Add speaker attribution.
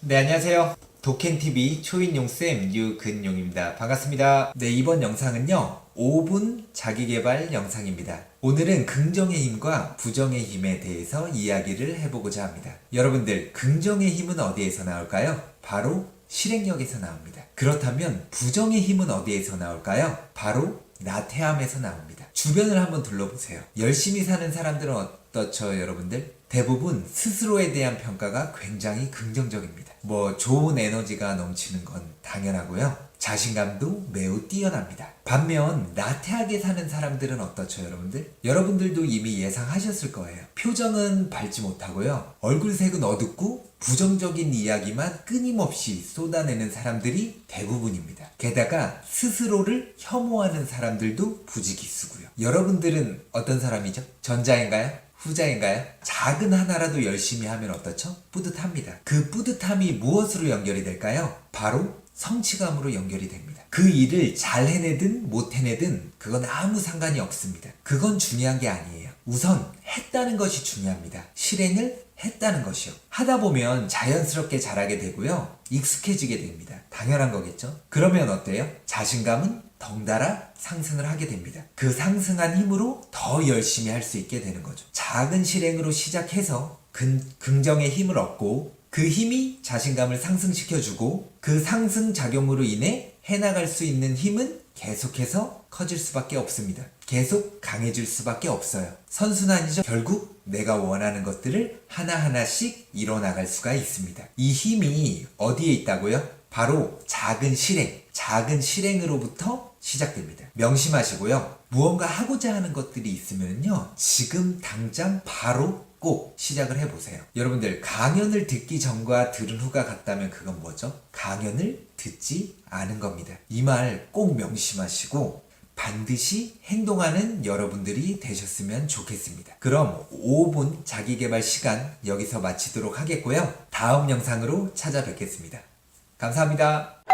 Speaker 1: 네, 안녕하세요. 도켄TV 초인용쌤 유근용입니다. 반갑습니다. 네, 이번 영상은요, 5분 자기개발 영상입니다. 오늘은 긍정의 힘과 부정의 힘에 대해서 이야기를 해보고자 합니다. 여러분들, 긍정의 힘은 어디에서 나올까요? 바로 실행력에서 나옵니다. 그렇다면 부정의 힘은 어디에서 나올까요? 바로 나태함에서 나옵니다. 주변을 한번 둘러보세요. 열심히 사는 사람들은 어떻죠, 여러분들? 대부분 스스로에 대한 평가가 굉장히 긍정적입니다. 뭐 좋은 에너지가 넘치는 건 당연하고요. 자신감도 매우 뛰어납니다. 반면 나태하게 사는 사람들은 어떻죠, 여러분들? 여러분들도 이미 예상하셨을 거예요. 표정은 밝지 못하고요. 얼굴색은 어둡고 부정적인 이야기만 끊임없이 쏟아내는 사람들이 대부분입니다. 게다가 스스로를 혐오하는 사람들도 부지기수고요. 여러분들은 어떤 사람이죠? 전자인가요? 후자인가요? 작은 하나라도 열심히 하면 어떻죠? 뿌듯합니다. 그 뿌듯함이 무엇으로 연결이 될까요? 바로 성취감으로 연결이 됩니다. 그 일을 잘 해내든 못 해내든 그건 아무 상관이 없습니다. 그건 중요한 게 아니에요. 우선 했다는 것이 중요합니다. 실행을 했다는 것이요. 하다 보면 자연스럽게 잘하게 되고요. 익숙해지게 됩니다. 당연한 거겠죠? 그러면 어때요? 자신감은 덩달아 상승을 하게 됩니다. 그 상승한 힘으로 더 열심히 할 수 있게 되는 거죠. 작은 실행으로 시작해서 근, 긍정의 힘을 얻고 그 힘이 자신감을 상승시켜주고 그 상승 작용으로 인해 해나갈 수 있는 힘은 계속해서 커질 수밖에 없습니다. 계속 강해질 수밖에 없어요. 선순환이죠. 결국 내가 원하는 것들을 하나하나씩 이뤄나갈 수가 있습니다. 이 힘이 어디에 있다고요? 바로 작은 실행, 작은 실행으로부터 시작됩니다. 명심하시고요. 무언가 하고자 하는 것들이 있으면요. 지금 당장 바로 꼭 시작을 해보세요. 여러분들, 강연을 듣기 전과 들은 후가 같다면 그건 뭐죠? 강연을 듣지 않은 겁니다. 이 말 꼭 명심하시고 반드시 행동하는 여러분들이 되셨으면 좋겠습니다. 그럼 5분 자기개발 시간 여기서 마치도록 하겠고요. 다음 영상으로 찾아뵙겠습니다. 감사합니다.